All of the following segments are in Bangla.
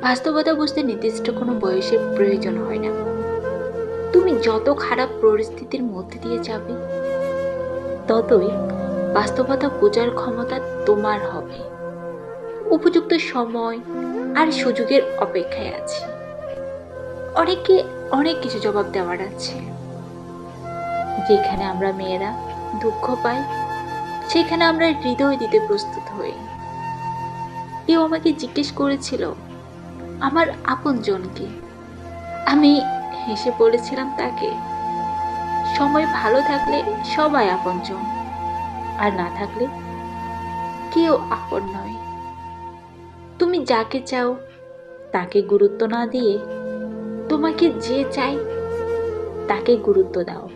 বাস্তবতা বুঝতে নির্দিষ্ট কোনো বয়সের প্রয়োজন হয় না। তুমি যত খারাপ পরিস্থিতির মধ্যে দিয়ে যাবে, ততই বাস্তবতা বোঝার ক্ষমতা তোমার হবে। উপযুক্ত সময় আর সুযোগের অপেক্ষায় আছে। অনেকে অনেক কিছু জবাব দেওয়ার আছে। যেখানে আমরা মেয়েরা দুঃখ পাই, সেখানে আমরা হৃদয় দিতে প্রস্তুত হই। কেউ আমাকে জিজ্ঞেস করেছিল আমার আপনজনকে। আমি হেসে বলেছিলাম তাকে। সময় ভালো থাকলে সবাই আপনজন, আর না থাকলে কেউ আপন নয়। তুমি যাকে চাও, তাকে গুরুত্ব না দিয়ে তোমাকে যে চাই তাকে গুরুত্ব দাও।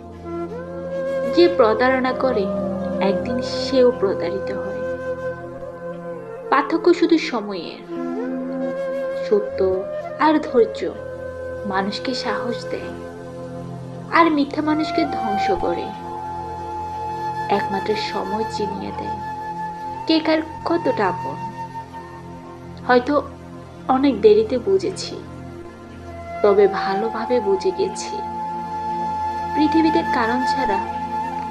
যে প্রতারণা করে, একদিন সেও প্রতারিত হয়। পার্থক্য শুধু সময়ের। সত্য আর ধৈর্য মানুষকে সাহস দেয় আর মিথ্যা মানুষকে ধ্বংস করে। একমাত্র সময় চিনিয়ে দেয় কে কার কতটা আপন। হয়তো অনেক দেরিতে বুঝেছি, তবে ভালোভাবে বুঝে গেছি। পৃথিবীতে কারণ ছাড়া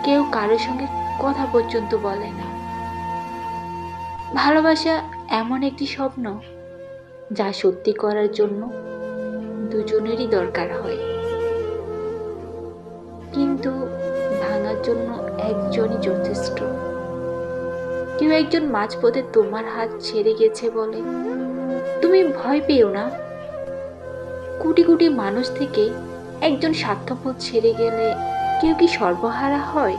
কেউ কারোর সঙ্গে কথা পর্যন্ত বলে না। ভালোবাসা এমন একটি স্বপ্ন যা সত্যি করার জন্য দুজনেরই দরকার হয়। কিন্তু ভাঙার জন্য একজনই যথেষ্ট। কেউ একজন মাঝপথে তোমার হাত ছেড়ে গেছে বলে। তুমি ভয় পেও না। কোটি কোটি মানুষ থেকে একজন স্বার্থপর ছেড়ে গেলে কেউ কি সর্বহারা হয়?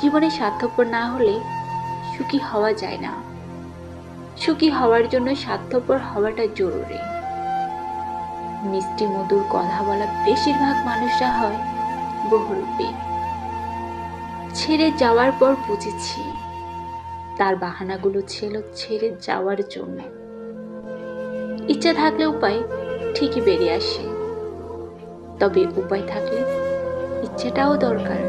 জীবনে স্বার্থপর না হলে সুখী হওয়া যায় না। সুখী হওয়ার জন্য স্বার্থপর হওয়াটা জরুরি। মিষ্টি মধুর কথা বলা বেশিরভাগ মানুষরা হয় বহুরূপী। ছেড়ে যাওয়ার পর বুঝেছি, তার বাহানাগুলো ছিল ছেড়ে যাওয়ার জন্য। ইচ্ছা থাকলে উপায় ঠিকই বেরিয়ে আসে। তবে উপায় থাকলে ইচ্ছেটাও দরকার।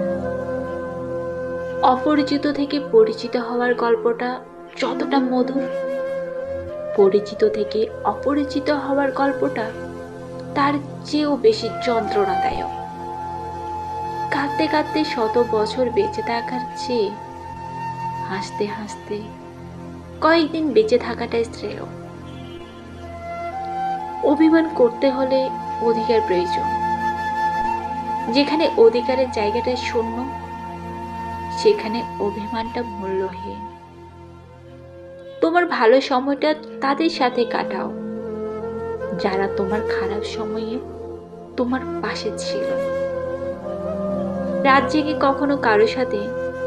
অপরিচিত থেকে পরিচিত হওয়ার গল্পটা যতটা মধুর পরিচিত থেকে অপরিচিত হওয়ার গল্পটা তার চেয়েও বেশি যন্ত্রণাদায়ক। কাঁদতে কাঁদতে শত বছর বেঁচে থাকার চেয়ে হাসতে হাসতে কয়েকদিন বেঁচে থাকাটাই শ্রেয়। অভিমান করতে হলে অধিকার প্রয়োজন। যেখানে অধিকারের জায়গাটা শূন্য, সেখানে অভিমানটা মূল্যহীন। তোমার ভালো সময়টা তাদের সাথে কাটাও। যারা তোমার খারাপ সময়ে তোমার পাশে ছিল। রাত জেগে কখনো কারও সাথে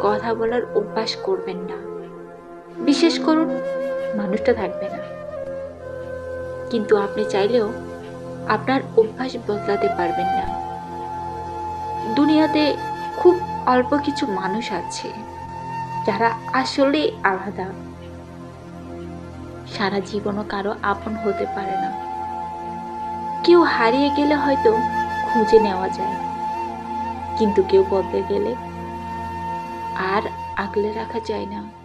কথা বলার অভ্যাস করবেন না। বিশেষ করুন, মানুষটা থাকবে না। কিন্তু আপনি চাইলেও আপনার অভ্যাস বদলাতে পারবেন না। দুনিয়াতে খুব অল্প কিছু মানুষ আছে যারা আসলে আলাদা। সারা জীবনও কারও আপন হতে পারে না। কেউ হারিয়ে গেলে হয়তো খুঁজে নেওয়া যায়। কিন্তু কেউ বদলে গেলে আর আগলে রাখা যায় না।